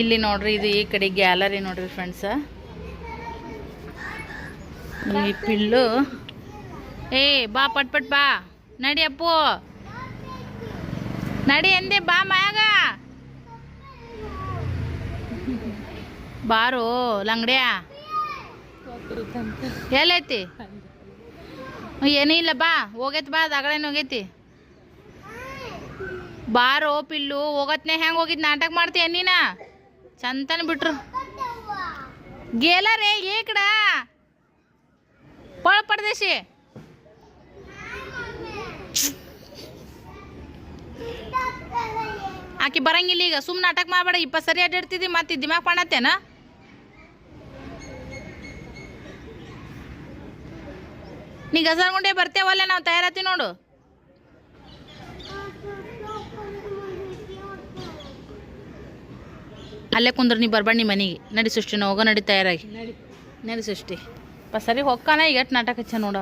ಇಲ್ಲಿ ನೋಡ್ರಿ, ಇದು ಈ ಕಡೆ ಗ್ಯಾಲರಿ ನೋಡ್ರಿ ಫ್ರೆಂಡ್ಸ ಈ ಪಿಲ್ಲು ಏ, ಬಾ, ಪಟ್ ಪಟ್, ಬಾ. ನಡಿ ಅಪ್ಪು. ನಡಿ ಎಂದೆ, ಬಾ, ಮಾಯಾಗ. ಬಾರು, ಲಂಗಡ್ಯಾ. ಎಲ್ಲೈತಿ? ಏನೂ ಇಲ್ಲ, ಬಾ. ಹೋಗೈತಿ, ಬಾ ಅದಾಗಳೇನು ಹೋಗೈತಿ. ಬಾರೋ ಪಿಲ್ಲು ಹೋಗತ್ನೆ, ಹೆಂಗೆ ಹೋಗಿದ್? ನಾಟಕ ಮಾಡ್ತೀಯ ನೀನ? ಚಂತನ ಬಿಟ್ರು गेला रे ये इकडं पळ पडदेशी ಆಕಿ ಬರಂಗಿಲ್ಲ ಈಗ ಸುಮ್ ನಾಟಕ ಮಾಡಬೇಡ ಇಪ್ಪತ್ತು ಸರಿ ಅಡ್ಡಾಡ್ತಿದ್ದಿ ಮತ್ತೆ ದಿಮಾಗ್ ಪಾಣತ್ತೇನ ನೀ ಗಸರ್ಗುಂಡೆ ಬರ್ತೇವಲ್ಲ ನಾವು ತಯಾರತ್ತಿ ನೋಡು ಅಲ್ಲೇ ಕುಂದ್ರ ನೀ ಬರ್ಬೇಡ ನಿಮ್ಮ ಮನೆಗೆ. ನಡಿ ಸೃಷ್ಟಿ ನಾವು ಹೋಗೋ ನಡಿ ತಯಾರಾಗಿ. ನಡಿ. ಸೃಷ್ಟಿ. ಪ ಸರಿ ಹೊಕ್ಕಾನ ಈಗ ಎಷ್ಟು ನಾಟಕ ಹಚ್ಚ ನೋಡ.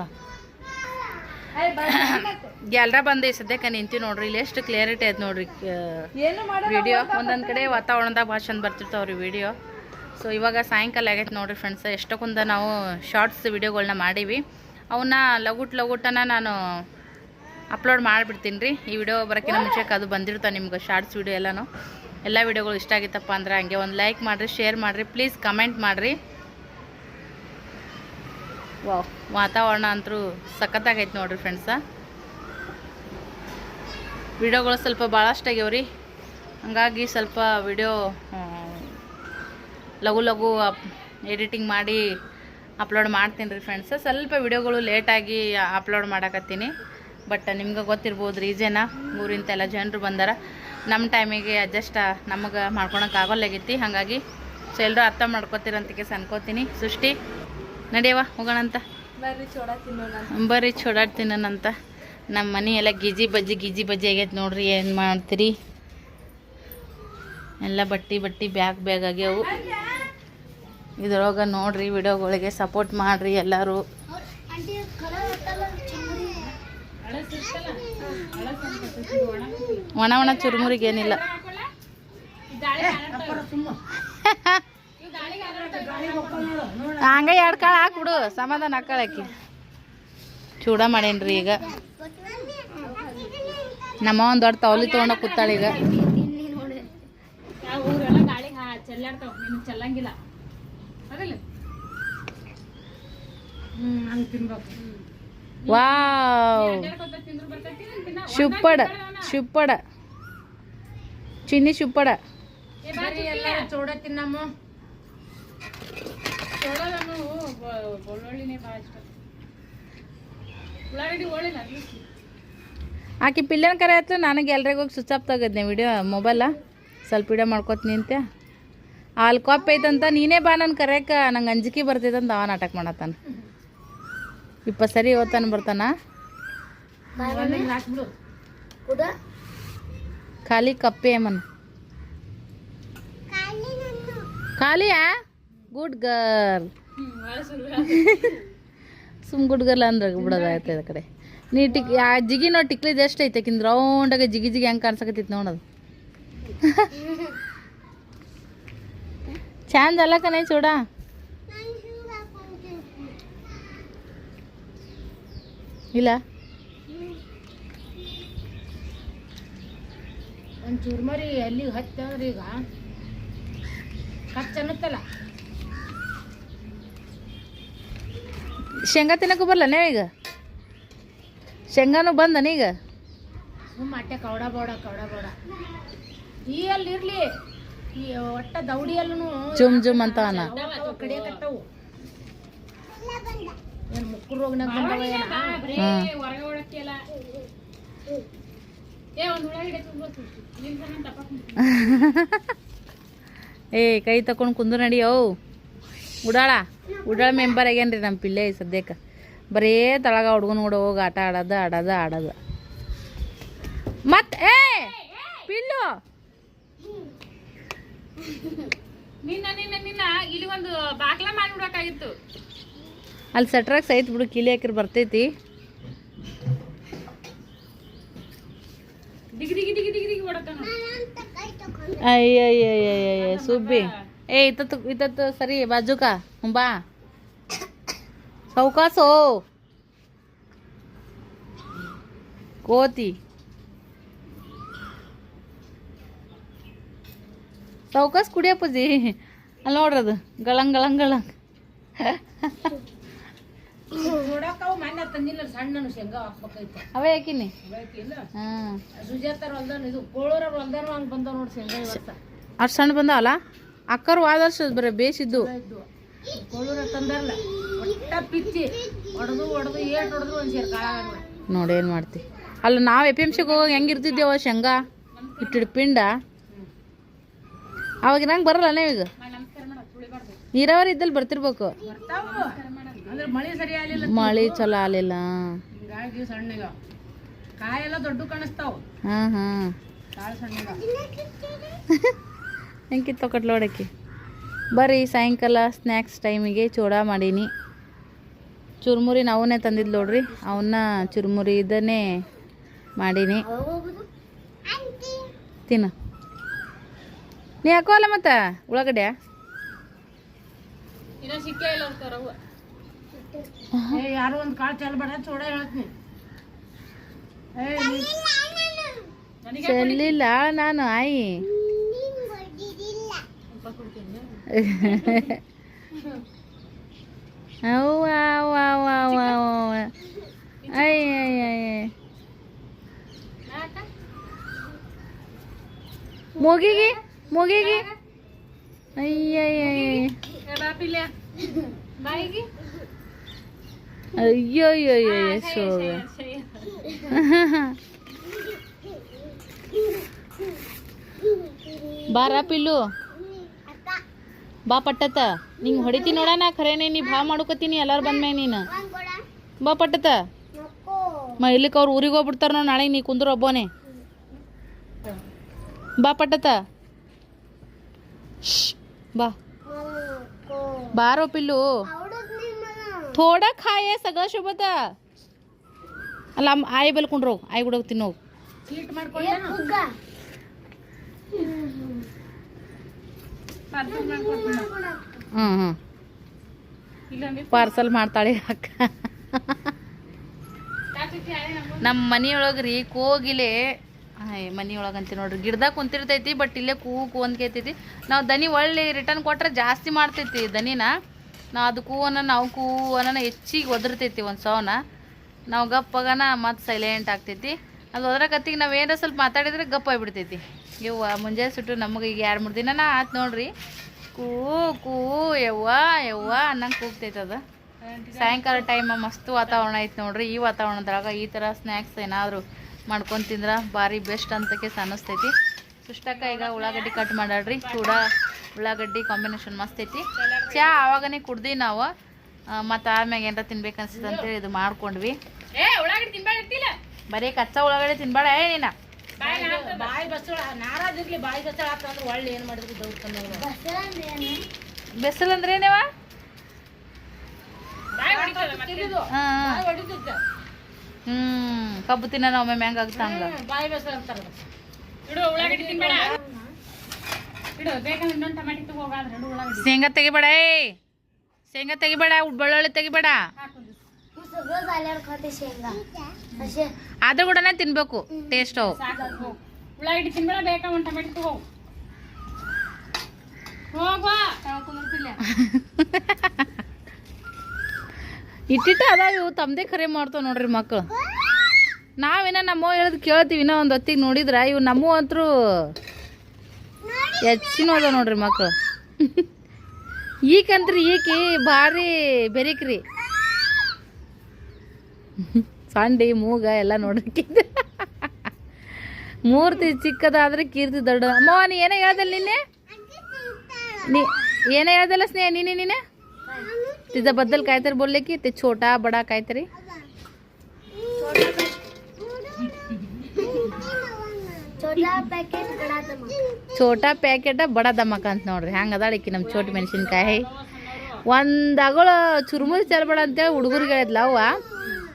ಎಲ್ಲರ ಬಂದು ಈ ಸದ್ಯಕ್ಕೆ ನಿಂತಿ ನೋಡ್ರಿ ಇಲ್ಲಿ ಎಷ್ಟು ಕ್ಲಿಯರಿಟಿ ಆಯ್ತು ನೋಡ್ರಿ ವಿಡಿಯೋ ಒಂದೊಂದು ಕಡೆ ವಾತಾವರಣದಾಗ ಭಾಳ ಚಂದ ಬರ್ತಿರ್ತಾವ್ರಿ ವಿಡಿಯೋ ಸೊ ಇವಾಗ ಸಾಯಂಕಾಲ ಆಗೈತೆ ನೋಡ್ರಿ ಫ್ರೆಂಡ್ಸ್ ಎಷ್ಟೊಂದ ನಾವು ಶಾರ್ಟ್ಸ್ ವಿಡಿಯೋಗಳನ್ನ ಮಾಡೀವಿ. ಅವನ್ನ ಲಗುಟ್ ಲಗುಟನ ನಾನು ಅಪ್ಲೋಡ್ ಮಾಡಿಬಿಡ್ತೀನಿ ರೀ. ಈ ವಿಡಿಯೋ ಬರೋಕ್ಕಿಂತ ಮುಂಚೆಗೆ ಅದು ಬಂದಿರ್ತಾವೆ ನಿಮ್ಗೆ ಶಾರ್ಟ್ಸ್ ವಿಡಿಯೋ ಎಲ್ಲನೂ? ಎಲ್ಲ ವಿಡಿಯೋಗಳು ಇಷ್ಟ ಆಗಿತ್ತಪ್ಪ ಅಂದ್ರೆ ಹಂಗೆ ಒಂದು ಲೈಕ್ ಮಾಡಿರಿ ಶೇರ್ ಮಾಡಿರಿ ಪ್ಲೀಸ್ ಕಮೆಂಟ್ ಮಾಡಿರಿ. ವಾವ್ ವಾತಾವರಣ ಅಂತೂ ಸಖತ್ತಾಗೈತೆ ನೋಡಿರಿ ಫ್ರೆಂಡ್ಸ ವಿಡಿಯೋಗಳು ಸ್ವಲ್ಪ ಭಾಳಷ್ಟು ರೀ. ಹಂಗಾಗಿ ಸ್ವಲ್ಪ ವಿಡಿಯೋ ಲಘು ಲಘು ಎಡಿಟಿಂಗ್ ಮಾಡಿ ಅಪ್ಲೋಡ್ ಮಾಡ್ತೀನಿ ರೀ ಫ್ರೆಂಡ್ಸ ಸ್ವಲ್ಪ ವಿಡಿಯೋಗಳು ಲೇಟಾಗಿ ಅಪ್ಲೋಡ್ ಮಾಡಕತ್ತೀನಿ. ಬಟ್ ನಿಮ್ಗೆ ಗೊತ್ತಿರ್ಬೋದು ರೀಸನ ಊರಿಂದ ಎಲ್ಲ ಜನರು ಬಂದಾರ. ನಮ್ಮ ಟೈಮಿಗೆ ಅಡ್ಜಸ್ಟ್ ನಮಗೆ ಮಾಡ್ಕೊಳಕ್ಕೆ ಆಗೋಲ್ಲಾಗೈತಿ ಹಾಗಾಗಿ ಸೊ ಎಲ್ಲರೂ ಅರ್ಥ ಮಾಡ್ಕೋತೀರಂತಕ್ಕೆ ಅನ್ಕೋತೀನಿ. ಸೃಷ್ಟಿ ನಡೆಯವ ಹೋಗೋಣಂತ ಬರ್ರಿ ಚೋಡ ತಿನ್ನೋಣ ಬರ್ರಿ ಚೋಡಾಡ್ ತಿನ್ನೋಣಂತ ನಮ್ಮ ಮನೆ ಎಲ್ಲ ಗಿಜಿ ಬಜ್ಜಿ ಗಿಜಿ ಬಜ್ಜಿ ಆಗೈತೆ ನೋಡ್ರಿ ಏನು ಮಾಡ್ತೀರಿ? ಎಲ್ಲ ಬಟ್ಟಿ ಬಟ್ಟಿ ಬ್ಯಾಗ್ ಬ್ಯಾಗ್ ಆಗ್ಯಾವು. ಇದ್ರೊಳಗೆ ನೋಡ್ರಿ ವಿಡಿಯೋಗಳಿಗೆ ಸಪೋರ್ಟ್ ಮಾಡ್ರಿ ಎಲ್ಲರೂ. ಒಣ ಒಣ ಚುರುಮುರಿಗೆ ಏನಿಲ್ಲ. ಹಂಗ ಎರಡು ಕಾಳು ಹಾಕ್ಬಿಡು ಸಮಾಧಾನ ಹಾಕಿ ಚೂಡ ಮಾಡೇನ್ರಿ ಈಗ. ನಮ್ಮ ಒಂದು ದೊಡ್ಡ ತೌಲಿ ತೊಗೊಂಡ ಕೂತಾಳೆ ಈಗ. ಚೆಲ್ಲಂಗಿಲ್ಲ ವಾವ್. ಶುಪ್ಪಡ ಶುಪ್ಪಡ. ಚಿನ್ನಿ ಶುಪ್ಪಡ. ಚೋಡ ತಿನ್ನಮ್ಮ. ಒಳ್ಳಿಲ್ಲ ಆಕಿ ಪಿಲ್ಲನ್ ಕರೆ ಆಯ್ತು ನನಗೆ ಎಲ್ರಿಗೂ ಹೋಗಿ ಸ್ವಿಚ್ ಆಫ್ ತೆಗದ್ನೆ ವಿಡಿಯೋ ಮೊಬೈಲ. ಸ್ವಲ್ಪ ವಿಡಿಯೋ ಮಾಡ್ಕೊತ ನಿಂತೆ. ಅಲ್ಲಿ ಕಾಪ್ ಐತಂತ ನೀನೇ ಬಾ ನನ್ನ ಕರೆಯಕ್ಕೆ ನಂಗೆ ಅಂಜಿಕೆ ಬರ್ತೈತಂತ ಅವ ನಾಟಕ ಮಾಡತ್ತಾನ. ಇಪ್ಪತ್ತು ಸರಿ ಓದ್ತಾನೆ ಬರ್ತಾನ? ಖಾಲಿ ಕಪ್ಪೆ ಮನ್ ಖಾಲಿಯಾ ಗುಡ್ ಗರ್ಲ್ ಸುಮ್ ಗುಡ್ ಗರ್ಲ್ ಅಂದ್ರೆ ಬಿಡೋದಾಯ್ತು ಆ ಕಡೆ. ನೀ ಟಿಕ್ ಆ ಜಿಗಿ ನೋಡಿ ಟಿಕ್ಲಿದ್ ಎಷ್ಟು ಐತೆ ರೌಂಡಾಗ ಜಿಗಿ ಜಿಗಿ ಹೆಂಗೆ ಕಾಣ್ಸಕತ್ತೈತಿ ನೋಡೋದು ಚಂದ ಅಲ್ಲ ಕಣೆ ಚೂಡ? ಇಲ್ಲ? ಒಂದು ಚುರ್ಮರಿ ಅಲ್ಲಿಗೆ ಹತ್ತಂದ್ರೆ ಈಗ ಖರ್ಚು ಅನ್ನತ್ತಲ್ಲ. ಶೇಂಗಾ ತಿನ್ನಕ್ಕೂ ಬರಲ್ಲ ಈಗ? ಶೇಂಗಾನು ಬಂದನ ಈಗ? ಸುಮ್ಮ ಅಟ್ಟೆ ಕವಡ ಬೋಡ ಕೌಡ ಬೋಡ. ಈ ಅಲ್ಲಿ ಇರ್ಲಿ. ಈ ಒಟ್ಟ ದೌಡಿಯಲ್ಲೂ ಜುಮ್ ಜುಮ್ ಅಂತ ಕಡಿಯಕತ್ತವು ಏ ಕೈ ತಕೊಂಡು ಕುಂದು ನಡಿಯೋ ಉಡಾಳ. ಉಡಾಳ ಮೆಂಬರ್ ಆಗ್ಯಾನ್ರಿ ನಮ್ಮ ಪಿಲ್ಲೆ ಸದ್ಯಕ್ಕೆ. ಬರೇ ತಳಗ ಹುಡ್ಗನ ಕೂಡ ಹೋಗಿ ಆಟ ಆಡೋದು ಆಡೋದು ಆಡೋದು. ಮತ್ ಏ ಪಿಲ್ಲು. ನಿನ್ನ ನಿನ್ನ ನಿನ್ನ. ಇಲ್ಲಿ ಒಂದು ಬಾಗ್ಲ ಮಾಡಿಬಿಡ್ಬೇಕಾಗಿತ್ತು ಅಲ್ಲಿ ಸಟ್ರಾಗ ಸೈತ್ ಬಿಡು ಕಿಲಿ ಹಾಕಿರ್ ಬರ್ತೈತಿ. ಅಯ್ಯಯ್ಯಯ್ಯಯ್ಯ ಸುಬ್ಬಿ. ಏ ಇತ್ತತ್ತು ಇತ್ತತ್ತು ಸರಿ ಬಾಜುಕ ಹುಂಬಾ ಸೌಕಾಸೋ. ಕೋತಿ. ಸೌಕಾಸ್ ಕುಡಿಯಪ್ಪಜಿ ಅಲ್ಲಿ ನೋಡ್ರದು ಗಳಂಗ್ ಗಳಂಗ್ ಗಳಂಗ್. ನೋಡಕ್ಕವು ಮನೆ ತಂದಿಲ್ಲ ಸಣ್ಣ ಶೇಂಗಾ ಹಾಕ್ಬೇಕೈತೆ ಅವೇ ಯಾಕಿನಿ ಬೇಕಿಲ್ಲ ಹಾಂ. ಸುಜಾತಾರ ಹೊಲ್ದಾನ ಇದು ಕೋಳೂರ ಹೊಲ್ದಾನ ಹಂಗೆ ಬಂದಾವ ನೋಡಿ ಶೇಂಗಾ ಈ ವರ್ಷ. ಅಷ್ಟು ಸಣ್ಣ ಬಂದಾವಲ್ಲ? ಅಕ್ಕರು ಆದರ್ಶ ಬರೀ ಬೇಸಿದ್ದು. ಕೋಳೂರ ತಂದಾರಲ್ಲ ಒಟ್ಟ ಪಿಚ್ಚಿ. ಹೊಡೆದು ಹೊಡೆದು ಏಟ್ ಹೊಡೆದು ಒಂದು ಸೇರಿ ಕಾಳಾಗಲ್ಲ ನೋಡಿ ಏನು ಮಾಡ್ತಿ? ಅಲ್ಲ ನಾವು ಎ ಪಿ ಎಂ ಸಿಗೆ ಹೋಗಿ ಹೆಂಗೆ ಇರ್ತಿದ್ದೇವ ಶೇಂಗಾ? ಇಟ್ಟಿಡ್ ಪಿಂಡ? ಅವಾಗ ನಂಗೆ ಬರಲ್ಲ ಈಗ ನೀರಾವರಿ ಇದ್ದಲ್ಲಿ ಬರ್ತಿರ್ಬೇಕು. ಅಂದ್ರೆ ಮಳೆ ಸರಿ ಆಗಲಿಲ್ಲ ಮಳೆ ಚಲೋ ಆಗಲಿಲ್ಲ. ಹಿಂಗಾಗಿ ಸಣ್ಣಗ. ಕಾಯೆಲ್ಲ ದೊಡ್ಡ ಕಾಣಿಸ್ತಾವ. ಹಾಂ ಹಾಂ. ಕಾಳು ಸಣ್ಣಗ. ಹೆಂಗೆ ತೊಗೊಟ್ಲೋಡಕ್ಕೆ ಬರ್ರಿ ಸಾಯಂಕಾಲ ಸ್ನ್ಯಾಕ್ಸ್ ಟೈಮಿಗೆ ಚೂಡ ಮಾಡೀನಿ. ಚುರುಮುರಿ ಅವನ್ನೇ ತಂದಿದ್ದು ನೋಡ್ರಿ. ಅವನ್ನ ಚುರುಮುರಿ ಇದನ್ನೇ ಮಾಡೀನಿ. ತಿನ್ನ. ನೀ ಹಾಕೋಲ್ಲ ಮತ್ತೆ? ಉಳ್ಳಾಗಡ್ಡೆ ಇನ್ನ ಸಿಕ್ಕೇ ಇಲ್ಲ ಅಂತಾರವ್ವ ಏ ಯಾರು ಒಂದು ಕಾಳು ಚೆಲ್ಬೇಡ ಚೂಡ ಹೇಳ್ತೀನಿ ಏ ನೀ- ಚೆಲ್ಲಿಲ್ಲ ನಾನು ಆಯಿ ಅವ್ವ ಅವ್ವ ಅವ್ವ ಅವ್ವ ಅವ್ವ. ಅಯ್ಯ ಅಯ್ಯ ಅಯ್ಯ. ಮೂಗಿಗೆ ಮೂಗಿಗೆ ಅಯ್ಯಯ್ಯ ಬಾಯಿಗೆ ಅಯ್ಯೋ ಅಯ್ಯೋ ಅಯ್ಯೋ ಎಷ್ಟು ಬಾರ ಪಿಲ್ಲು ಬಾ ಪಟ್ಟತ ನಿಂಗೆ ಹೊಡಿತೀನಿ ನೋಡ ನಾ ಖರೇನೆ ನೀ ಭಾಳ ಮಾಡ್ಕೋತೀನಿ ಎಲ್ಲಾರು ಬಂದ್ಮೆ ನೀನು ಬಾ ಪಟ್ಟತ ಮ ಇಲ್ಲಿಕ್ಕೆ ಅವ್ರು ಊರಿಗೆ ಹೋಗ್ಬಿಡ್ತಾರ ನೋಡಿ ನಾಳೆ ನೀ ಕುಂದ್ರ ಒಬ್ಬನೇ ಬಾ ಪಟ್ಟತ ಬಾ ಬಾರೋ ಪಿಲ್ಲು थोडा खाये सगळं सोबत ಅಲ್ಲ ಅಮ್ಮ ಆಯಿ ಬಲ್ಕೊಂಡ್ರು ಆಯಿ ಕೂಡ ತಿನ್ನೋ ಸ್ವೀಟ್ ಮಾಡ್ಕೊಂಡೇನು ಪಾರ್ಸಲ್ ಮಾಡ್ಕೊಡ್ತೀನಿ ಹ್ಞೂ ಹ್ಞೂ ಇಲ್ಲಂದ್ರೆ ಪಾರ್ಸಲ್ ಮಾಡ್ತಾಳೆ ಅಕ್ಕ ನಮ್ಮ ಮನಿಯೊಳಗೆ ರೀ ಕೋಗಿಲೆ ಹಾಯ್ ಮನಿಯೊಳಗೆ ಅಂತ ನೋಡ್ರಿ ಗಿಡದಾಗ ಕುಂತಿರ್ತೈತಿ ಬಟ್ ಇಲ್ಲೇ ಕೂ ಕೂ ಅಂತ ಕೇಳ್ತೈತಿ ನಾವು ದನಿ ಒಳ್ಳೆ ರಿಟರ್ನ್ ಕೊಟ್ರೆ ಜಾಸ್ತಿ ಮಾಡ್ತೈತಿ ದನಿನ ನಾವು ಅದು ಕೂವನ, ನಾವು ಕೂವನ ಹೆಚ್ಚಿಗೆ ಒದರ್ತೈತಿ ಒಂದು ಸೌನ ನಾವು ಗಪ್ಪಗನ ಮತ್ತು ಸೈಲೆಂಟ್ ಆಗ್ತೈತಿ. ಅದು ಒದ್ರಕತ್ತಿಗೆ ನಾವು ಏನಾರ ಸ್ವಲ್ಪ ಮಾತಾಡಿದ್ರೆ ಗಪ್ಪ ಆಗಿಬಿಡ್ತೈತಿ. ಯವ್ವ, ಮುಂಜಾನೆ ಸುಟ್ಟು ನಮಗೆ ಈಗ ಎರಡು ಮೂರು ದಿನನ ಆತು ನೋಡ್ರಿ. ಕೂ ಕೂ, ಯವ್ವ ಯವ್ವ ಅನ್ನಂಗೆ ಕೂಗ್ತೈತೆ ಅದು. ಸಾಯಂಕಾಲ ಟೈಮ ಮಸ್ತ್ ವಾತಾವರಣ ಐತೆ ನೋಡ್ರಿ. ಈ ವಾತಾವರಣದಾಗ ಈ ಥರ ಸ್ನ್ಯಾಕ್ಸ್ ಏನಾದರೂ ಮಾಡ್ಕೊಂಡು ತಿಂದ್ರೆ ಭಾರಿ ಬೆಸ್ಟ್ ಅಂತಕ್ಕೆ ಅನ್ನಿಸ್ತೈತಿ. ಸುಷ್ಟಕ್ಕ ಈಗ ಉಳ್ಳಾಗಡ್ಡಿ ಕಟ್ ಮಾಡಾಡ್ರಿ. ಚೂಡ ಉಳ್ಳಾಗಡ್ಡಿ ಕಾಂಬಿನೇಷನ್ ಮಸ್ತ್ ಐತಿ. ಚಾ ಆವಾಗನೇ ಕುಡ್ದಿ ನಾವು. ಮತ್ತು ಆಮ್ಯಾಗ ಏನಾರ ತಿನ್ಬೇಕು ಅನ್ಸಿತ್ತು ಅಂತೇಳಿ ಇದು ಮಾಡ್ಕೊಂಡ್ವಿ. ಏ ಉಳ್ಳಾಗಡ್ಡಿ ತಿನ್ಬೇಡ ಬರೀ ಕಚ್ಚಾ ಉಳ್ಳಾಗಡ್ಡೆ ತಿನ್ಬೇಡ ಏ ನೀನ? ಬಾಯಿ ಒಳ್ಳೆ ಏನ್ ಮಾಡಿದ್ರು ದೌಡ್ಕೊಂಡು ಬೆಸಲ್ ಅಂದ್ರೆ ಹ್ಮ್ ಕಬ್ಬು ತಿನ್ನ ಒಮ್ಮೆ ಮ್ಯಾಂಗ ಆಗ್ತಾ ಹಂಗ ಹ್ಮ್, ಬಾಯಿ ಅಂತಾರ ಶೇಂಗಾ ತೆಗಿಬೇಡ ಏ! ಶೇಂಗಾ ತೆಗಿಬೇಡ ಬೆಳ್ಳುಳ್ಳಿ ತೆಗಿಬೇಡ. ಅದ್ರ ಕೂಡ ತಿನ್ಬೇಕು ಟೇಸ್ಟ್ ಅವು ಉಳ್ಳಾಗಡ್ಡಿ ತಿನ್ಬೇಡ ಬೇಕಾ ಒಂದು ಟಮಾಟಿ ತಗೋ ಹೋಗುವ. ಇಟ್ಟಿಟ್ಟು ಅದಾವ ಇವು ತಮ್ಮದೇ ಖರೆ ಮಾಡ್ತಾವ ನೋಡ್ರಿ ಮಕ್ಕಳು ನಾವೇನ ನಮ್ಮ ಹೇಳಿದ್ ಕೇಳ್ತೀವಿ ಇನ್ನೂ ಒಂದು ಹೊತ್ತಿಗೆ ನೋಡಿದ್ರ ಇವು ನಮ್ಮ ಅಂತರೂ ಹೆಚ್ಚಿನ ಅದ ನೋಡ್ರಿ ಮಕ್ಕಳು ಈಕಂತ್ರಿ ಈಕಿ ಭಾರಿ ಬೆರಿಕ್ರಿ. ಸಂಡಿ, ಮೂಗ ಎಲ್ಲ ನೋಡಕ್ಕಿದ್ದ ಮೂರ್ತಿ ಚಿಕ್ಕದಾದ್ರೆ ಕೀರ್ತಿ ದೊಡ್ಡ. ಅಮ್ಮ ನೀ ಏನೇ ಹೇಳ್ದಲ್ಲ ನಿನ್ನೆ? ನೀ ಏನೇ ಹೇಳ್ದಲ್ಲ ಸ್ನೇಹ, ನೀನೆ ನೀನೆ? ತಿದ್ದ ಬದ್ದಲ್ ಕಾಯ್ತಾರೆ ಬೋಲ್ಲೇಕಿ ಛೋಟಾ, ಬಡ ಕಾಯ್ತಾರಿ. छोटा ಪ್ಯಾಕೆಟ ಬಡ ದಮಕ ಅಂತ ನೋಡ್ರಿ. ಹಂಗೆ ಅದಾಳ ಇಕ್ಕಿ ನಮ್ಮ ಚೋಟ ಮೆಣಸಿನ್ಕಾಯಿ. ಒಂದು ಅಗಳು ಚುರುಮುರಿ ಚೆಲ್ಬೇಡ ಅಂತೇಳಿ ಹುಡುಗರಿಗೆ ಹೇಳಿದ್ಲ ಅವ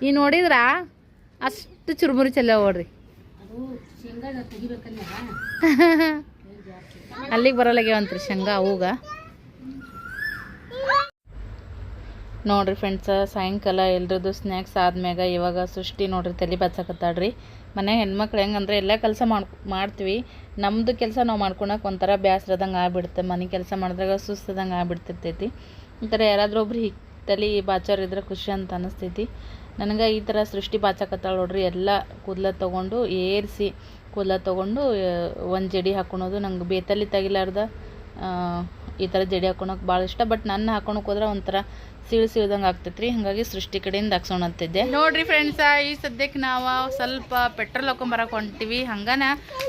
ಈ ನೋಡಿದ್ರ? ಅಷ್ಟು ಚುರುಮುರಿ ಚೆಲ್ಲ ಅಲ್ಲಿಗೆ ಬರಲಾಗ್ಯಾವಂತ್ರಿ ಶೇಂಗಾ ಅವಾಗ ನೋಡ್ರಿ ಫ್ರೆಂಡ್ಸ ಸಾಯಂಕಾಲ ಎಲ್ರದ್ದು ಸ್ನ್ಯಾಕ್ಸ್ ಆದ್ಮ್ಯಾಗ ಇವಾಗ ಸೃಷ್ಟಿ ನೋಡ್ರಿ ತಲೆ ಬಚ್ಚಾಕತ್ತಾಳ್ರಿ. ಮನೆ ಹೆಣ್ಮಕ್ಳು ಹೆಂಗಂದ್ರೆ ಎಲ್ಲ ಕೆಲಸ ಮಾಡ್ ಮಾಡ್ತೀವಿ. ನಮ್ಮದು ಕೆಲಸ ನಾವು ಮಾಡ್ಕೊಳಕ್ಕೆ ಒಂಥರ ಬೇಸರದಂಗೆ ಆಗ್ಬಿಡುತ್ತೆ. ಮನೆ ಕೆಲಸ ಮಾಡಿದಾಗ ಸುಸ್ತದಂಗೆ ಆಗ್ಬಿಡ್ತಿರ್ತೈತಿ. ಒಂಥರ ಯಾರಾದರೂ ಒಬ್ರು ಹಿತ್ತಲಿ ತಲೆ ಬಾಚೋರ್ ಇದ್ರೆ ಖುಷಿ ಅಂತ ಅನಿಸ್ತೈತಿ. ನನಗೆ ಈ ಥರ ಸೃಷ್ಟಿ ಬಾಚಕತ್ತಾಳೆ ನೋಡ್ರಿ, ಎಲ್ಲ ಕೂದಲ ತೊಗೊಂಡು ಏರಿಸಿ ಕೂದಲ ತೊಗೊಂಡು ಒಂದು ಜಡಿ ಹಾಕೊಳೋದು. ನಂಗೆ ಬೇತಲ್ಲಿ ತೆಗಿಲಾರ್ದ ಈ ಥರ ಜಡಿ ಹಾಕೊಳಕ್ಕೆ ಭಾಳ ಇಷ್ಟ. ಬಟ್ ನನ್ನ ಹಾಕೊಳಕ್ಕೆ ಹೋದ್ರೆ ಒಂಥರ ಸೀಳು ಸೀಳ್ದಂಗೆ ಆಗ್ತೈತ್ರಿ. ಹಾಗಾಗಿ ಸೃಷ್ಟಿ ಕಡೆಯಿಂದ ಹಾಕ್ಸೋಣಂತಿದ್ದೆ ನೋಡ್ರಿ ಫ್ರೆಂಡ್ಸ ಈ ಸದ್ಯಕ್ಕೆ ನಾವು ಸ್ವಲ್ಪ ಪೆಟ್ರೋಲ್ ಹಾಕೊಂಬರಕ್ಕೆ ಹೊಂಟಿವಿ. ಹಂಗನ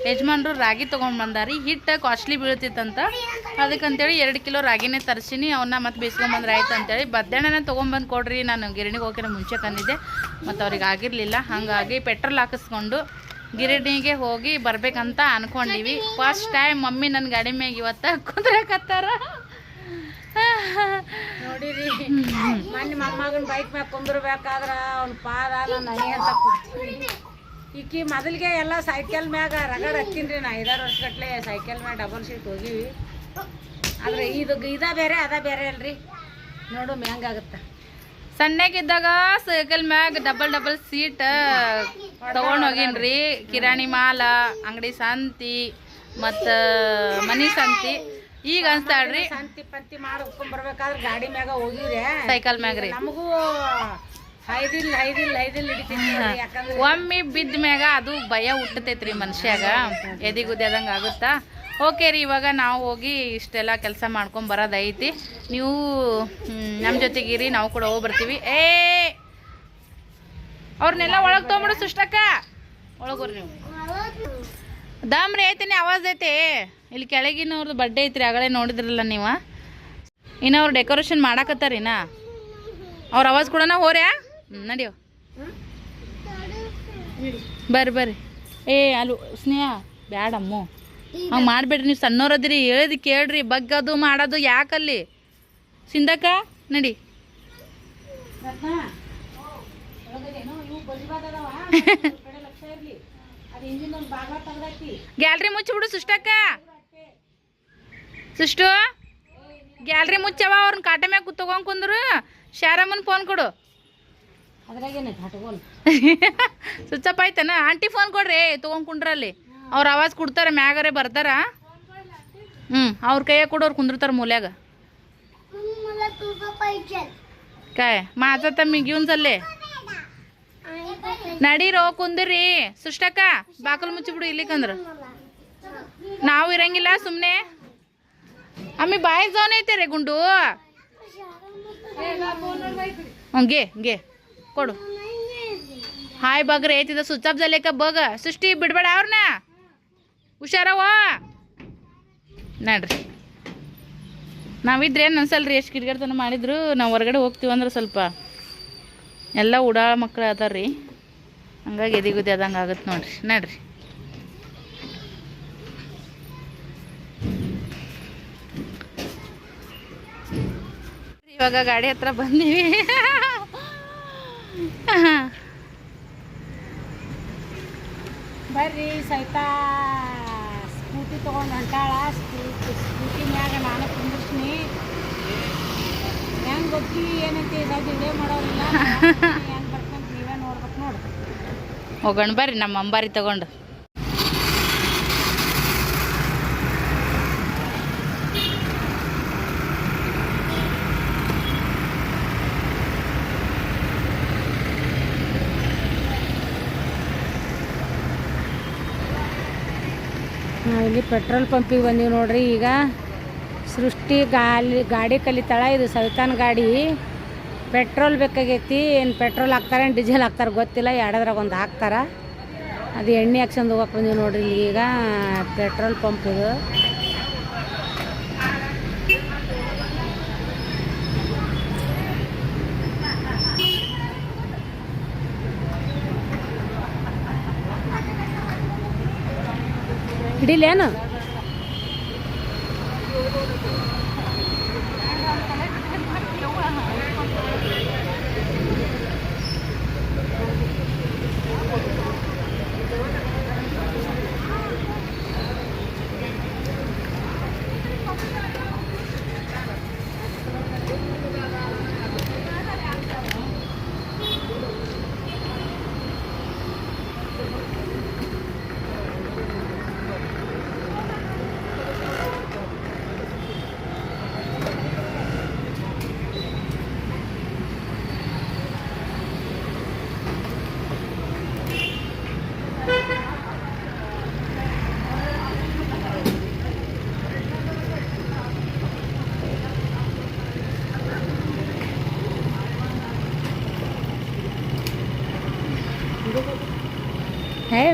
ಯಜಮಾನ್ರು ರಾಗಿ ತೊಗೊಂಡು ಬಂದಾರಿ. ಹಿಟ್ಟು ಕಾಸ್ಟ್ಲಿ ಬೀಳ್ತಿತ್ತಂತ. ಅದಕ್ಕಂತೇಳಿ ಎರಡು ಕಿಲೋ ರಾಗಿನೇ ತರಿಸಿನಿ. ಅವನ್ನ ಮತ್ತೆ ಬೇಯಿಸ್ಕೊಂಬಂದ್ರೆ ಆಯ್ತು ಅಂತೇಳಿ ಮಧ್ಯಾಹ್ನನೇ ತೊಗೊಂಬಂದು ಕೊಡ್ರಿ. ನಾನು ಗಿರಣಿಗೆ ಹೋಗಿರೋ ಮುಂಚೆ ಕಂದಿದ್ದೆ ಮತ್ತು ಅವ್ರಿಗೆ ಆಗಿರಲಿಲ್ಲ. ಹಾಗಾಗಿ ಪೆಟ್ರೋಲ್ ಹಾಕಿಸ್ಕೊಂಡು ಗಿರಣಿಗೆ ಹೋಗಿ ಬರ್ಬೇಕಂತ ಅನ್ಕೊಂಡಿವಿ. ಫಸ್ಟ್ ಟೈಮ್ ಮಮ್ಮಿ ನನ್ನ ಗಾಡಿ ಮ್ಯಾಗ ಇವತ್ತು ಕುಂದ್ರಕತ್ತಾರ. ನೋಡಿರಿ. ಮೊನ್ನೆ ಮೊಮ್ಮಗನ ಬೈಕ್ ಮ್ಯಾಗ ಕುಂದಿರ್ಬೇಕಾದ್ರ ಅವ್ನ ಪಾದ ನನ್ನ ಅಂತ ಈಕಿ ಮೊದಲಿಗೆ ಎಲ್ಲ ಸೈಕಲ್ ಮ್ಯಾಗ ರಗಡ್ ಹತ್ತೀನಿ ನಾ ಐದಾರು ವರ್ಷಗಟ್ಲೆ ಸೈಕಲ್ ಮ್ಯಾಗ ಡಬಲ್ ಸೀಟ್ ಹೋಗಿವಿ. ಆದ್ರೆ ಇದು ಇದ ಬೇರೆ ಅದ ಬೇರೆ ಅಲ್ರಿ. ನೋಡು ಹೆಂಗಾಗತ್ತ ಸಣ್ಣಗಿದ್ದಾಗ ಸೈಕಲ್ ಮ್ಯಾಗ ಡಬಲ್ ಡಬಲ್ ಸೀಟ್ ತಗೊಂಡ್ ಹೋಗಿನ್ರಿ. ಕಿರಾಣಿ ಮಾಲ ಅಂಗಡಿ ಸಂತಿ ಮತ್ತು ಮನಿ ಸಂತಿ. ಈಗ ಅನ್ಸ್ತಾಳ್ರಿ ಸಂತಿ ಪಂತಿ ಮಾಡಿ ಉಟ್ಕೊಂಡ್ ಬರ್ಬೇಕಾದ್ರೆ ಗಾಡಿ ಮ್ಯಾಗ ಹೋಗಿವ್ರೆ. ಸೈಕಲ್ ಮ್ಯಾಗ ರೀ ನಮಗೂ ಐದಿಲ್ಲ ಐದಿಲ್ಲ ಹಿಡಿತೀನಿ ಯಾಕಂದ್ರೆ ಒಮ್ಮೆ ಬಿದ್ದ ಮ್ಯಾಗ ಅದು ಭಯ ಹುಟ್ಟತೈತ್ರಿ ಮನುಷ್ಯಾಗ. ಎದಿ ಗುದ್ದ್ಯಾದಂಗೆ ಆಗುತ್ತಾ? ಓಕೆ ರೀ ಇವಾಗ ನಾವು ಹೋಗಿ ಇಷ್ಟೆಲ್ಲ ಕೆಲಸ ಮಾಡ್ಕೊಂಡ್ ಬರೋದೈತಿ ನೀವು ನಮ್ಮ ಜೊತೆಗಿರಿ ನಾವು ಕೂಡ ಹೋಗಿ ಬರ್ತೀವಿ. ಏ! ಅವ್ರನ್ನೆಲ್ಲ ಒಳಗೆ ತೊಗೊಂಬಿಡು ಸುಷ್ಟಕ್ಕ ಒಳಗೋರಿ ನೀವು. ದಾಮ್ರಿ ರೀ ಐತೇನೆ ಆವಾಜ್ ಐತೆ. ಇಲ್ಲಿ ಕೆಳಗಿನವ್ರದ್ದು ಬಡ್ಡೆ ಐತ್ರಿ, ಆಗಲೇ ನೋಡಿದ್ರಲ್ಲ ನೀವು? ಇನ್ನು ಅವ್ರು ಡೆಕೋರೇಷನ್ ಮಾಡಾಕತ್ತಾರಿನ ಅವ್ರ ಆವಾಜ್ ಕೂಡ ಹೋರ್ಯಾ? ನಡಿಯೋ. ಬರ್ರಿ ಬರ್ರಿ. ಏ ಅಲ್ಲು ಸ್ನೇಹ, ಬ್ಯಾಡಮ್ಮು. ಹಂಗೆ ಮಾಡ್ಬೇಡ್ರಿ, ನೀವು ಸಣ್ಣವ್ರದಿರಿ ಹೇಳಿದ್ ಕೇಳ್ರಿ, ಬಗ್ಗದು, ಮಾಡೋದು ಯಾಕಲ್ಲಿ? ಸಿಂದಕ್ಕ ನಡಿ. ಗ್ಯಾಲ್ರಿ ಮುಚ್ಚಿಬಿಡು ಸುಷ್ಟಕ್ಕ. ಸುಷ್ಟು ಗ್ಯಾಲ್ರಿ ಮುಚ್ಚವ ಅವ್ರನ್ನ ಕಾಟೆ ಮ್ಯಾಗ ತಗೊಂಡ್ ಕುಂದ್ರು. ಶಾರಮ್ಮನ್ ಫೋನ್ ಕೊಡು. ಸ್ವಿಚ್ ಅಪ್ ಆಯ್ತನ? ಆಂಟಿ ಫೋನ್ ಕೊಡ್ರಿ. ತೊಗೊಂಡ್ ಕುಂಡ್ರಲ್ಲಿ ಅವ್ರ ಆವಾಜ್ ಕೊಡ್ತಾರ ಮ್ಯಾಗರೆ ಬರ್ತಾರ. ಹ್ಞೂ ಅವ್ರ ಕೈಯಾಗ ಕೊಡೋರು ಕುಂದಿರ್ತಾರ ಮೂಲ್ಯಾಗ. ಕಾಯ್ ಮಾತ ನಡೀರೋ ಕುಂದಿರಿ. ಸುಷ್ಟಕ್ಕ ಬಾಕಲ್ ಮುಚ್ಚಿಬಿಡು ಇಲ್ಲಿಕಂದ್ರ. ನಾವು ಇರಂಗಿಲ್ಲ ಸುಮ್ಮನೆ ಅಮ್ಮಿ ಬಾಯಿ ಜೋನ್ ಐತೆ ಗುಂಡು. ಹ್ಞೂ ಗೆ ಗೆ ಕೊಡು. ಹಾಯ್ ಬಗ್ರೆ ಐತಿದ ಆಫ್ ಜಲ್ಲೇಕ ಬಗ. ಸೃಷ್ಟಿ, ಬಿಡ್ಬೇಡ ಅವ್ರನ್ನ ಹುಷಾರವ. ನಡ್ರಿ. ನಾವಿದ್ರೆ ಏನು ಅನ್ಸಲ್ರಿ, ಎಷ್ಟು ಕಿರ್ಗಾಡ್ತನ ಮಾಡಿದ್ರು, ನಾವು ಹೊರಗಡೆ ಹೋಗ್ತೀವಿ ಅಂದ್ರೆ ಸ್ವಲ್ಪ ಎಲ್ಲ ಉಡಾಳ ಮಕ್ಕಳು ಅದಾರ ರೀ ಹಂಗಾಗಿ ಎದಿಗುದಿ ಅದಂಗೆ ಆಗುತ್ತೆ ನೋಡ್ರಿ. ನಡ್ರಿ. ಇವಾಗ ಗಾಡಿ ಹತ್ರ ಬಂದೀವಿ. ಬರ್ರಿ ಸೈತ ಸ್ಕೂಟಿ ತೊಗೊಂಡು ಹೊಂಟಾಳ. ಸ್ಕೂಟಿ ಸ್ಕೂಟಿ ಮ್ಯಾಗ ನಾನು ತುಂಬಿಸ್ತೀನಿ ಹೆಂಗೆ ಗೊತ್ತಿ? ಏನೈತಿ? ಇದಾಗ ಇದೇ ಮಾಡೋರಿಲ್ಲ. ಹೆಂಗೆ ಬರ್ತಂತ ನೀವೇ ನೋಡ್ಬೇಕು ನೋಡು. ಹೋಗೋಣ ಬರ್ರಿ ನಮ್ಮ ಅಂಬಾರಿ ತಗೊಂಡು. ಇಲ್ಲಿ ಪೆಟ್ರೋಲ್ ಪಂಪಿಗೆ ಬಂದೀವಿ ನೋಡ್ರಿ ಈಗ. ಸೃಷ್ಟಿ ಗಾಲಿ, ಗಾಡಿ ಕಲಿತಾಳ, ಇದು ಸವಿತಾನ್ ಗಾಡಿ. ಪೆಟ್ರೋಲ್ ಬೇಕಾಗೈತಿ, ಏನು ಪೆಟ್ರೋಲ್ ಹಾಕ್ತಾರೆ, ಏನು ಡೀಸೆಲ್ ಹಾಕ್ತಾರೆ ಗೊತ್ತಿಲ್ಲ, ಎರಡದ್ರಾಗ ಒಂದು ಹಾಕ್ತಾರೆ. ಅದು ಎಣ್ಣೆ ಹಾಕ್ಸಂದು ಹೋಗಕ್ಕೆ ಬಂದೀವಿ ನೋಡ್ರಿ ಇಲ್ಲಿ ಈಗ, ಪೆಟ್ರೋಲ್ ಪಂಪ್ ಇದು दिल्या ना?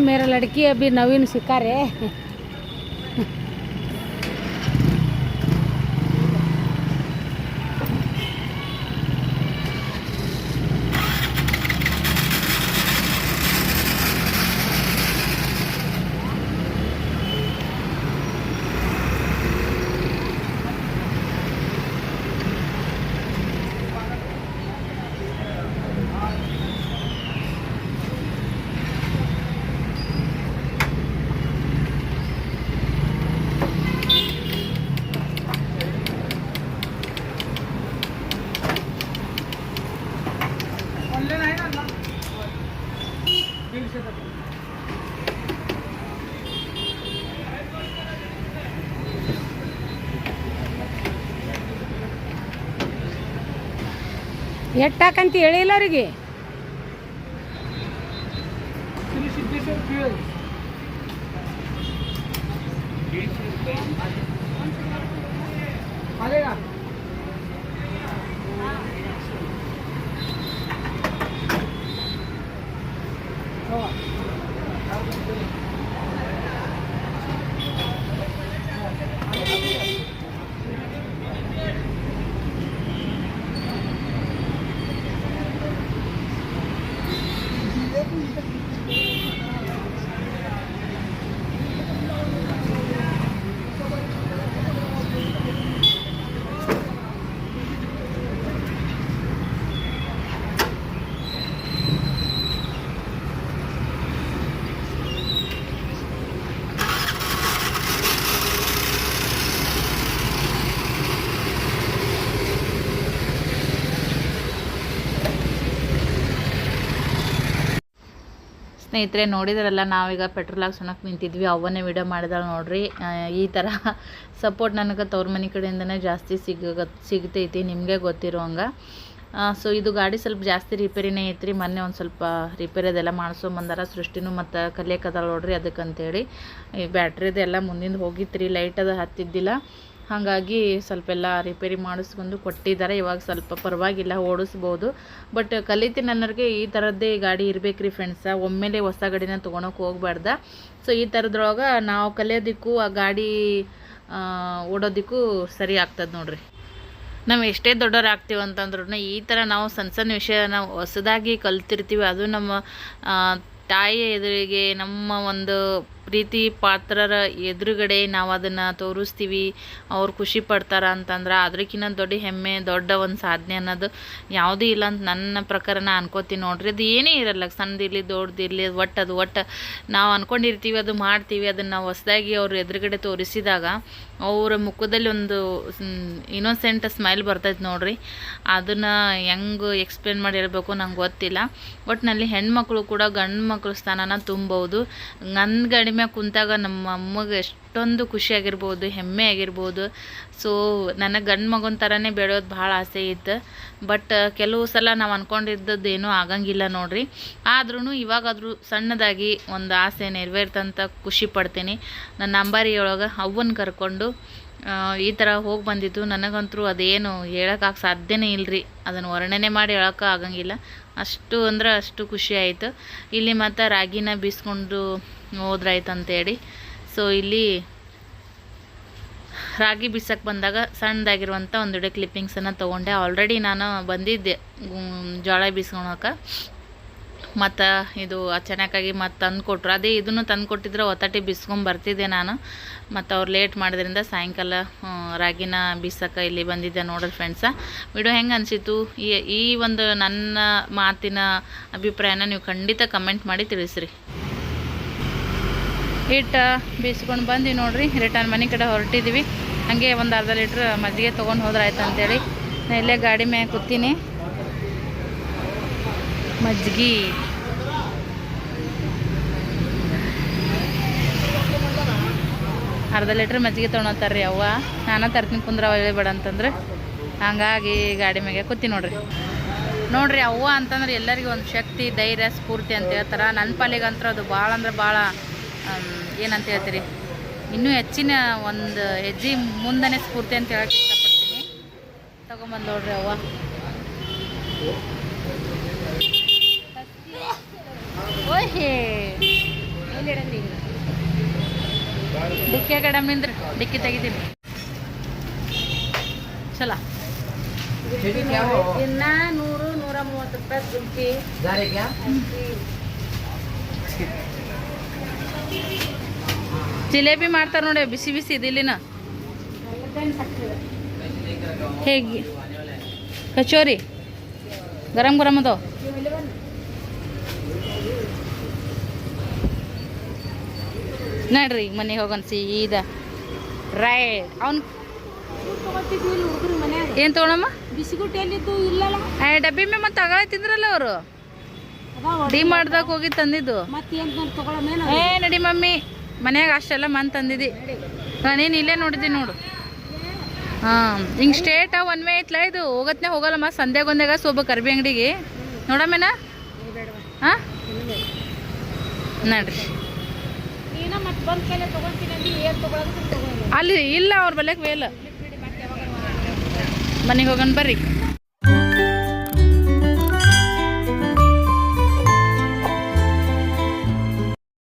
मेरा लड़की अभी नवीन शिकार है ಎಟ್ಟಾಕಂತ ಹೇಳಿಲ್ಲ ಅವ್ರಿಗೆ. ಸ್ನೇಹಿತರೆ, ನೋಡಿದ್ರಲ್ಲ, ನಾವೀಗ ಪೆಟ್ರೋಲ್ ಹಾಕ್ಸೋಣಕ್ಕೆ ನಿಂತಿದ್ವಿ. ಅವನ್ನೇ ವಿಡಿಯೋ ಮಾಡಿದಾಳೆ ನೋಡ್ರಿ. ಈ ಥರ ಸಪೋರ್ಟ್ ನನಗೆ ತವ್ರ ಮನೆ ಕಡೆಯಿಂದನೇ ಜಾಸ್ತಿ ಸಿಗ, ಸಿಗ್ತೈತಿ, ನಿಮಗೆ ಗೊತ್ತಿರೋ ಹಂಗೆ ಸೊ ಇದು ಗಾಡಿ ಸ್ವಲ್ಪ ಜಾಸ್ತಿ ರಿಪೇರಿನೇ ಐತ್ರಿ. ಮೊನ್ನೆ ಒಂದು ಸ್ವಲ್ಪ ರಿಪೇರಿ ಅದೆಲ್ಲ ಮಾಡ್ಸೊಂಬಂದಾರ ಸೃಷ್ಟಿನೂ ಮತ್ತು ಕಲಿಯಕ್ಕದ ನೋಡ್ರಿ ಅದಕ್ಕಂತೇಳಿ. ಈ ಬ್ಯಾಟ್ರಿದೆಲ್ಲ ಮುಂದಿಂದ ಹೋಗಿತ್ತು ರೀ ಲೈಟ್ ಅದು ಹತ್ತಿದ್ದಿಲ್ಲ. ಹಾಗಾಗಿ ಸ್ವಲ್ಪ ಎಲ್ಲ ರಿಪೇರಿ ಮಾಡಿಸ್ಕೊಂಡು ಕೊಟ್ಟಿದ್ದಾರೆ. ಇವಾಗ ಸ್ವಲ್ಪ ಪರವಾಗಿಲ್ಲ, ಓಡಿಸ್ಬೋದು. ಬಟ್ ಕಲಿತೀನಿ ಅನ್ನೋರಿಗೆ ಈ ಥರದ್ದೇ ಗಾಡಿ ಇರಬೇಕ್ರಿ ಫ್ರೆಂಡ್ಸ ಒಮ್ಮೆಲೆ ಹೊಸ ಗಾಡಿನ ತೊಗೊಳಕ್ಕೆ ಹೋಗ್ಬಾರ್ದ. ಸೊ ಈ ಥರದ್ರೊಳಗೆ ನಾವು ಕಲಿಯೋದಕ್ಕೂ, ಆ ಗಾಡಿ ಓಡೋದಕ್ಕೂ ಸರಿ ಆಗ್ತದೆ ನೋಡ್ರಿ. ನಾವು ಎಷ್ಟೇ ದೊಡ್ಡವ್ರು ಆಗ್ತೀವಿ ಅಂತಂದ್ರೂ ಈ ಥರ ನಾವು ಸಣ್ಣ ಸಣ್ಣ ವಿಷಯ ನಾವು ಹೊಸದಾಗಿ ಕಲ್ತಿರ್ತೀವಿ. ಅದು ನಮ್ಮ ತಾಯಿ ಎದುರಿಗೆ ನಮ್ಮ ಒಂದು ಪ್ರೀತಿ ಪಾತ್ರರ ಎದುರುಗಡೆ ನಾವು ಅದನ್ನು ತೋರಿಸ್ತೀವಿ, ಅವ್ರು ಖುಷಿ ಪಡ್ತಾರ ಅಂತಂದ್ರೆ ಅದಕ್ಕಿಂತ ದೊಡ್ಡ ಹೆಮ್ಮೆ, ದೊಡ್ಡ ಒಂದು ಸಾಧನೆ ಅನ್ನೋದು ಯಾವುದೂ ಇಲ್ಲ ಅಂತ ನನ್ನ ಪ್ರಕಾರ ನಾನು ಅನ್ಕೋತೀನಿ ನೋಡ್ರಿ. ಅದು ಏನೇ ಇರಲ್ಲ, ಸಣ್ಣದಿರಲಿ, ದೊಡ್ಡದಿರಲಿ ಒಟ್ಟು, ಅದು ಒಟ್ಟು. ನಾವು ಅನ್ಕೊಂಡಿರ್ತೀವಿ, ಅದು ಮಾಡ್ತೀವಿ, ಅದನ್ನು ನಾವು ಹೊಸದಾಗಿ ಅವ್ರ ಎದುರುಗಡೆ ತೋರಿಸಿದಾಗ ಅವರ ಮುಖದಲ್ಲಿ ಒಂದು ಇನ್ನೋಸೆಂಟ್ ಸ್ಮೈಲ್ ಬರ್ತೈತೆ ನೋಡ್ರಿ. ಅದನ್ನು ಹೆಂಗೆ ಎಕ್ಸ್ಪ್ಲೇನ್ ಮಾಡಿ ಹೇಳ್ಬೇಕು ನಂಗೆ ಗೊತ್ತಿಲ್ಲ. ಒಟ್ಟಿನಲ್ಲಿ ಹೆಣ್ಮಕ್ಳು ಕೂಡ ಗಂಡು ಮಕ್ಕಳು ಸ್ಥಾನನ ತುಂಬೋದು. ನನ್ನ ಗಾಡಿ ಮ್ಯಾಗ ಕುಂತಾಗ ನಮ್ಮ ಅಮ್ಮಗೆ ಎಷ್ಟೊಂದು ಖುಷಿಯಾಗಿರ್ಬೋದು ಹೆಮ್ಮೆ ಆಗಿರ್ಬೋದು. ಸೊ ನನಗೆ ಗಂಡು ಮಗನ ಥರನೇ ಬೆಳೆಯೋದು ಭಾಳ ಆಸೆ ಇತ್ತು. ಬಟ್ ಕೆಲವು ಸಲ ನಾವು ಅಂದ್ಕೊಂಡಿದ್ದದ್ದು ಏನೂ ಆಗಂಗಿಲ್ಲ ನೋಡ್ರಿ. ಆದ್ರೂ ಇವಾಗಾದರೂ ಸಣ್ಣದಾಗಿ ಒಂದು ಆಸೆ ನೆರವೇರ್ತಂತ ಖುಷಿ ಪಡ್ತೀನಿ. ನನ್ನ ಅಂಬಾರಿಯೊಳಗೆ ಅವ್ವನ್ನ ಕರ್ಕೊಂಡು ಈ ಥರ ಹೋಗಿ ಬಂದಿದ್ದು. ನನಗಂತೂ ಅದೇನು ಹೇಳೋಕ್ಕಾಗ ಸಾಧ್ಯನೇ ಇಲ್ಲರಿ ಅದನ್ನು ವರ್ಣನೆ ಮಾಡಿ ಹೇಳೋಕೆ ಆಗಂಗಿಲ್ಲ. ಅಷ್ಟು ಅಂದ್ರೆ ಅಷ್ಟು ಖುಷಿ ಆಯಿತು. ಇಲ್ಲಿ ಮತ್ತು ರಾಗಿನ ಬೀಸ್ಕೊಂಡು ಹೋದ್ರಾಯ್ತು ಅಂತೇಳಿ ಸೊ ಇಲ್ಲಿ ರಾಗಿ ಬಿಸಕ್ಕೆ ಬಂದಾಗ ಸಣ್ಣದಾಗಿರುವಂಥ ಒಂದು ಇಡೆ ಕ್ಲಿಪ್ಪಿಂಗ್ಸನ್ನು ತೊಗೊಂಡೆ. ಆಲ್ರೆಡಿ ನಾನು ಬಂದಿದ್ದೆ ಜೋಳ ಬೀಸ್ಕೊಳಕ್ಕೆ ಮತ್ತು ಇದು ಅಚಾನಕ್ಕಾಗಿ ಮತ್ತು ತಂದು ಕೊಟ್ಟರು ಅದೇ ಇದನ್ನು ತಂದು ಕೊಟ್ಟಿದ್ರೆ ಒತ್ತಟಿ ಬಿಸ್ಕೊಂಡ್ ಬರ್ತಿದ್ದೆ ನಾನು. ಮತ್ತು ಅವ್ರು ಲೇಟ್ ಮಾಡಿದ್ರಿಂದ ಸಾಯಂಕಾಲ ರಾಗಿನ ಬೀಸಕ್ಕೆ ಇಲ್ಲಿ ಬಂದಿದ್ದೆ ನೋಡೋದು ಫ್ರೆಂಡ್ಸ ವಿಡಿಯೋ ಹೆಂಗೆ ಅನಿಸಿತು ಈ ಈ ಒಂದು ನನ್ನ ಮಾತಿನ ಅಭಿಪ್ರಾಯನ ನೀವು ಖಂಡಿತ ಕಮೆಂಟ್ ಮಾಡಿ ತಿಳಿಸ್ರಿ. ಹಿಟ್ಟು ಬೀಸ್ಕೊಂಡು ಬಂದು ನೋಡ್ರಿ. ರಿಟರ್ನ್ ಮನೆ ಕಡೆ ಹೊರಟಿದ್ವಿ. ಹಾಗೆ ಒಂದು ಅರ್ಧ ಲೀಟ್ರ್ ಮಜ್ಜಿಗೆ ತೊಗೊಂಡು ಹೋದ್ರೆ ಆಯ್ತು ಅಂತೇಳಿ ನಾ ಇಲ್ಲೇ ಗಾಡಿ ಮ್ಯಾಗ ಕೂತೀನಿ. ಮಜ್ಜಿಗೆ. ಅರ್ಧ ಲೀಟ್ರ್ ಮಜ್ಜಿಗೆ ತೊಗೊಳತ್ತಾರ ರೀ ಅವ್ವ. ನಾನು ತರ್ತೀನಿ ಕುಂದ್ರ ಬೇಡ ಅಂತಂದ್ರೆ. ಹಂಗಾಗಿ ಗಾಡಿ ಮ್ಯಾಗೆ ಕೂತಿ ನೋಡ್ರಿ. ನೋಡ್ರಿ ಅವ್ವ ಅಂತಂದ್ರೆ ಎಲ್ಲರಿಗೂ ಒಂದು ಶಕ್ತಿ, ಧೈರ್ಯ, ಸ್ಫೂರ್ತಿ ಅಂತ ಹೇಳ್ತಾರೆ. ನನ್ನ ಪಾಲಿಗಂತ್ರ ಅದು ಭಾಳ ಅಂದ್ರೆ ಭಾಳ ಏನಂತ ಹೇಳ್ತೀರಿ? ಇನ್ನೂ ಹೆಚ್ಚಿನ ಒಂದು ಹೆಜ್ಜೆ ಮುಂದನೆ ಸ್ಫೂರ್ತಿ ಅಂತ ಹೇಳಕ್ಕೆ ಇಷ್ಟಪಡ್ತೀನಿ. ತಗೊಂಬಂದು ನೋಡ್ರಿ ಅವ್ವ. ಓಹೇ ಡಿಕ್ಕಿ ಕಡೆ ನಿಂದ್ರ ಡಿಕ್ಕಿ ತೆಗಿತೀನಿ. ಚಲ. ಇನ್ನ ನೂರು ನೂರ ಮೂವತ್ತು ರೂಪಾಯಿ ಜಿಲೇಬಿ ಮಾಡ್ತಾರೆ ನೋಡಿ ಬಿಸಿ ಬಿಸಿ ಇದಿಲ್ಲಿನ ಹೇಗೆ? ಕಚೋರಿ? ಗರಂ ಗರಂ ಅದ ನೋಡ್ರಿ ಈಗ ಮನೆಗೆ ಹೋಗೋಣ ಸೀದಾ. ರೈಟ್ ಅವ್ನು ಏನ್ ತೊಗೊಳಮ್ಮ? ಬಿಸಿಗುಟ್ಟು ಎಲ್ಲಿದ್ದು ಇಲ್ಲಲ್ಲ ಏ ಡಬ್ಬಿ ಮೇ ಮತ್ತೆ ತಗೊಳ ತಿಂದ್ರಲ್ಲ ಅವರು? ಡಿ ಮಾಡ್ದಾಗ ಹೋಗಿ ತಂದಿದ್ದು. ಏ ನಡಿ ಮಮ್ಮಿ. ಮನ್ಯಾಗ ಅಷ್ಟೆಲ್ಲ ಮನ್ ತಂದಿದ್ದಿ ನೀನು ಇಲ್ಲೇ ನೋಡಿದ್ದಿ ನೋಡು. ಹಾಂ ಹಿಂಗೆ ಸ್ಟೇಟ ಒನ್ ವೇ ಐತ್ಲ ಇದು? ಹೋಗತ್ನೆ ಹೋಗಲ್ಲಮ್ಮ ಸಂಧ್ಯಾಗೊಂದಾಗ ಸೋಬ ಕರ್ಬಿ ಅಂಗಡಿಗೆ. ನೋಡಮ್ಮೇನ? ಹಾಂ? ನಡ್ರಿ. ಅಲ್ಲಿ ಇಲ್ಲ ಅವ್ರ ಬಲ್ಯಕ್ ವೇಲ ಮನೆಗೆ ಹೋಗೋಣ ಬರ್ರಿ.